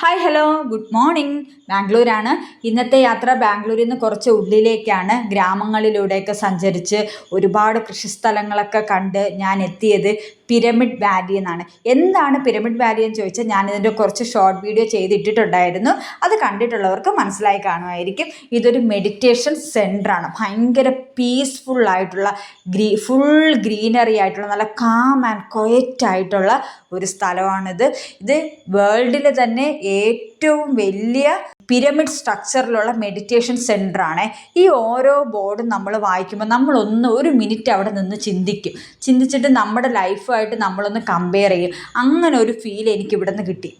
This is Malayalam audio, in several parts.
ഹായ് ഹലോ ഗുഡ് മോർണിംഗ് ബാംഗ്ലൂരാണ്. ഇന്നത്തെ യാത്ര ബാംഗ്ലൂരിൽ നിന്ന് കുറച്ച് ഉള്ളിലേക്കാണ്. ഗ്രാമങ്ങളിലൂടെയൊക്കെ സഞ്ചരിച്ച് ഒരുപാട് കൃഷിസ്ഥലങ്ങളൊക്കെ കണ്ട് ഞാൻ എത്തിയത്. പിരമിഡ് വാലി എന്നാണ്. എന്താണ് പിരമിഡ് വാലി എന്ന് ചോദിച്ചാൽ ഞാനിതിന്റെ കുറച്ച് ഷോർട്ട് വീഡിയോ ചെയ്തിട്ടിട്ടുണ്ടായിരുന്നു. അത് കണ്ടിട്ടുള്ളവർക്ക് മനസ്സിലായി കാണുമായിരിക്കും. ഇതൊരു മെഡിറ്റേഷൻ സെന്ററാണ് ഭയങ്കര പീസ്ഫുൾ ആയിട്ടുള്ള ഗ്രീ ഫുൾ ഗ്രീനറി ആയിട്ടുള്ള നല്ല കാം ആൻഡ് ക്വയറ്റ് ആയിട്ടുള്ള ഒരു സ്ഥലമാണിത്. ഇത് വേൾഡിലെ തന്നെ ഏറ്റവും വലിയ പിരമിഡ് സ്ട്രക്ചറിലുള്ള മെഡിറ്റേഷൻ സെന്ററാണ് ഈ ഓരോ ബോർഡും നമ്മൾ വായിക്കുമ്പോൾ നമ്മളൊന്ന് ഒരു മിനിറ്റ് അവിടെ നിന്ന് ചിന്തിക്കും. ചിന്തിച്ചിട്ട് നമ്മുടെ ലൈഫുമായിട്ട് നമ്മളൊന്ന് കമ്പയർ ചെയ്യും. അങ്ങനെ ഒരു ഫീൽ എനിക്ക് ഇവിടെ നിന്ന് കിട്ടി.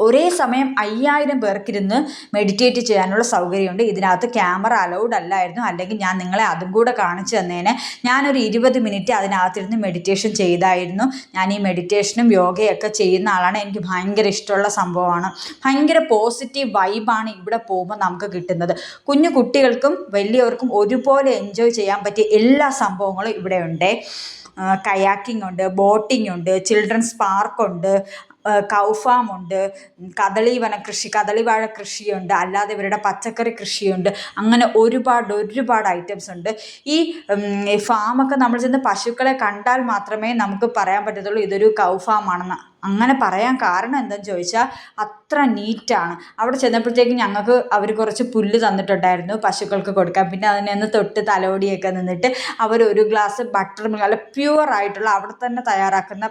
ഒരേ സമയം അയ്യായിരം പേർക്കിരുന്ന് മെഡിറ്റേറ്റ് ചെയ്യാനുള്ള സൗകര്യമുണ്ട്. ഇതിനകത്ത് ക്യാമറ അലൗഡ് അല്ലായിരുന്നു. അല്ലെങ്കിൽ ഞാൻ നിങ്ങളെ അതും കൂടെ കാണിച്ചു തന്നേനെ. ഞാനൊരു ഇരുപത് മിനിറ്റ് അതിനകത്തിരുന്ന് മെഡിറ്റേഷൻ ചെയ്തായിരുന്നു. ഞാൻ ഈ മെഡിറ്റേഷനും യോഗയൊക്കെ ചെയ്യുന്ന ആളാണ്. എനിക്ക് ഭയങ്കര ഇഷ്ടമുള്ള സംഭവമാണ്. ഭയങ്കര പോസിറ്റീവ് വൈബാണ് ഇവിടെ പോകുമ്പോൾ നമുക്ക് കിട്ടുന്നത്. കുഞ്ഞു കുട്ടികൾക്കും വലിയവർക്കും ഒരുപോലെ എൻജോയ് ചെയ്യാൻ പറ്റിയ എല്ലാ സംഭവങ്ങളും ഇവിടെ ഉണ്ട് കയാക്കിംഗ് ഉണ്ട് ബോട്ടിംഗ് ഉണ്ട് ചിൽഡ്രൻസ് പാർക്കുണ്ട് കൗ ഫാം ഉണ്ട് കദളി വനകൃഷി കദളി വാഴ കൃഷിയുണ്ട് അല്ലാതെ ഇവരുടെ പച്ചക്കറി കൃഷിയുണ്ട്. അങ്ങനെ ഒരുപാട് ഒരുപാട് ഐറ്റംസ് ഉണ്ട്. ഈ ഫാമൊക്കെ നമ്മൾ ചെന്ന് പശുക്കളെ കണ്ടാൽ മാത്രമേ നമുക്ക് പറയാൻ പറ്റത്തുള്ളൂ ഇതൊരു കൗ ഫാം ആണെന്ന് അങ്ങനെ പറയാൻ കാരണം എന്താണെന്ന് ചോദിച്ചാൽ അത്ര നീറ്റാണ് അവിടെ ചെന്നപ്പോഴത്തേക്കും ഞങ്ങൾക്ക് അവർ കുറച്ച് പുല്ല് തന്നിട്ടുണ്ടായിരുന്നു പശുക്കൾക്ക് കൊടുക്കാൻ. പിന്നെ അതിനെ ഒന്ന് തൊട്ട് തലോടിയൊക്കെ നിന്നിട്ട് അവർ ഒരു ഗ്ലാസ് ബട്ടർ മിൽക്ക് അല്ല പ്യുവർ ആയിട്ടുള്ള അവിടെ തന്നെ തയ്യാറാക്കുന്ന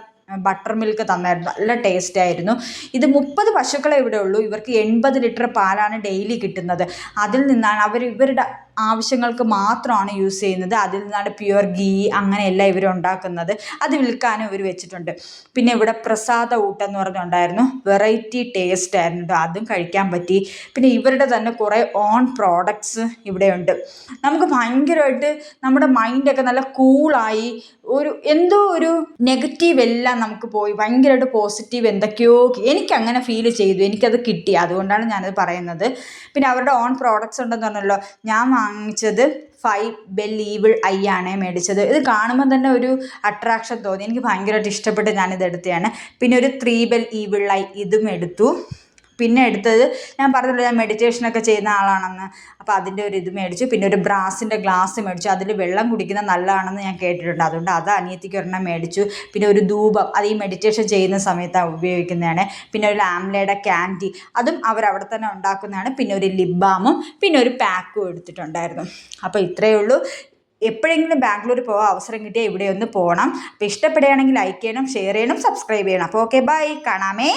ബട്ടർ മിൽക്ക് തന്നായിരുന്നു. നല്ല ടേസ്റ്റ് ആയിരുന്നു. ഇത് മുപ്പത് പശുക്കളെ ഇവിടെ ഉള്ളൂ. ഇവർക്ക് എൺപത് ലിറ്റർ പാലാണ് ഡെയിലി കിട്ടുന്നത്. അതിൽ നിന്നാണ് അവർ ഇവരുടെ ആവശ്യങ്ങൾക്ക് മാത്രമാണ് യൂസ് ചെയ്യുന്നത്. അതിൽ നിന്നാണ് പ്യുവർ ഗീ അങ്ങനെയല്ല ഇവർ ഉണ്ടാക്കുന്നത്. അത് വിൽക്കാനും ഇവർ വെച്ചിട്ടുണ്ട്. പിന്നെ ഇവിടെ പ്രസാദ ഊട്ടം എന്ന് പറഞ്ഞുണ്ടായിരുന്നു. വെറൈറ്റി ടേസ്റ്റ് ആയിരുന്നു അതും കഴിക്കാൻ പറ്റി. പിന്നെ ഇവരുടെ തന്നെ കുറേ ഓൺ പ്രോഡക്ട്സ് ഇവിടെയുണ്ട്. നമുക്ക് ഭയങ്കരമായിട്ട് നമ്മുടെ മൈൻഡൊക്കെ നല്ല കൂളായി ഒരു എന്തോ ഒരു നെഗറ്റീവ് എല്ലാം നമുക്ക് പോയി. ഭയങ്കരമായിട്ട് പോസിറ്റീവ് എന്തൊക്കെയോ എനിക്ക് അങ്ങനെ ഫീൽ ചെയ്തു. എനിക്കത് കിട്ടി. അതുകൊണ്ടാണ് ഞാനത് പറയുന്നത്. പിന്നെ അവരുടെ ഓൺ പ്രോഡക്ട്സ് ഉണ്ടെന്ന് പറഞ്ഞല്ലോ. ഞാൻ വാങ്ങിച്ചത് ഫൈവ് ബെൽ ഈവിൾ ഐ ആണ് മേടിച്ചത്. ഇത് കാണുമ്പോൾ തന്നെ ഒരു അട്രാക്ഷൻ തോന്നി. എനിക്ക് ഭയങ്കരമായിട്ട് ഇഷ്ടപ്പെട്ട് ഞാനിത് എടുത്തതാണ്. പിന്നെ ഒരു ത്രീ ബെൽ ഈവിൾ ഐ ഇതും എടുത്തു. പിന്നെ എടുത്തത് ഞാൻ പറഞ്ഞല്ലോ ഞാൻ മെഡിറ്റേഷനൊക്കെ ചെയ്യുന്ന ആളാണെന്ന്. അപ്പോൾ അതിന്റെ ഒരു ഇത് മേടിച്ചു. പിന്നെ ഒരു ബ്രാസിന്റെ ഗ്ലാസ് മേടിച്ചു. അതിൽ വെള്ളം കുടിക്കുന്ന നല്ലതാണെന്ന് ഞാൻ കേട്ടിട്ടുണ്ട്. അതുകൊണ്ട് അത് അനിയത്തിക്ക് ഒരെണ്ണം മേടിച്ചു. പിന്നെ ഒരു ധൂപം. അത് ഈ മെഡിറ്റേഷൻ ചെയ്യുന്ന സമയത്താണ് ഉപയോഗിക്കുന്നതാണ്. പിന്നെ ഒരു ലാംലയുടെ ക്യാൻഡി അതും അവർ അവിടെ തന്നെ ഉണ്ടാക്കുന്നതാണ്. പിന്നെ ഒരു ലിപ് ബാമും പിന്നെ ഒരു പാക്കും എടുത്തിട്ടുണ്ടായിരുന്നു. അപ്പോൾ ഇത്രയേ ഉള്ളൂ. എപ്പോഴെങ്കിലും ബാംഗ്ലൂർ പോകാൻ അവസരം കിട്ടിയാൽ ഇവിടെ ഒന്ന് പോകണം അപ്പോൾ ഇഷ്ടപ്പെടുകയാണെങ്കിൽ ലൈക്ക് ചെയ്യണം ഷെയർ ചെയ്യണം സബ്സ്ക്രൈബ് ചെയ്യണം. അപ്പോൾ ഓക്കെ ബൈ കാണാമേ.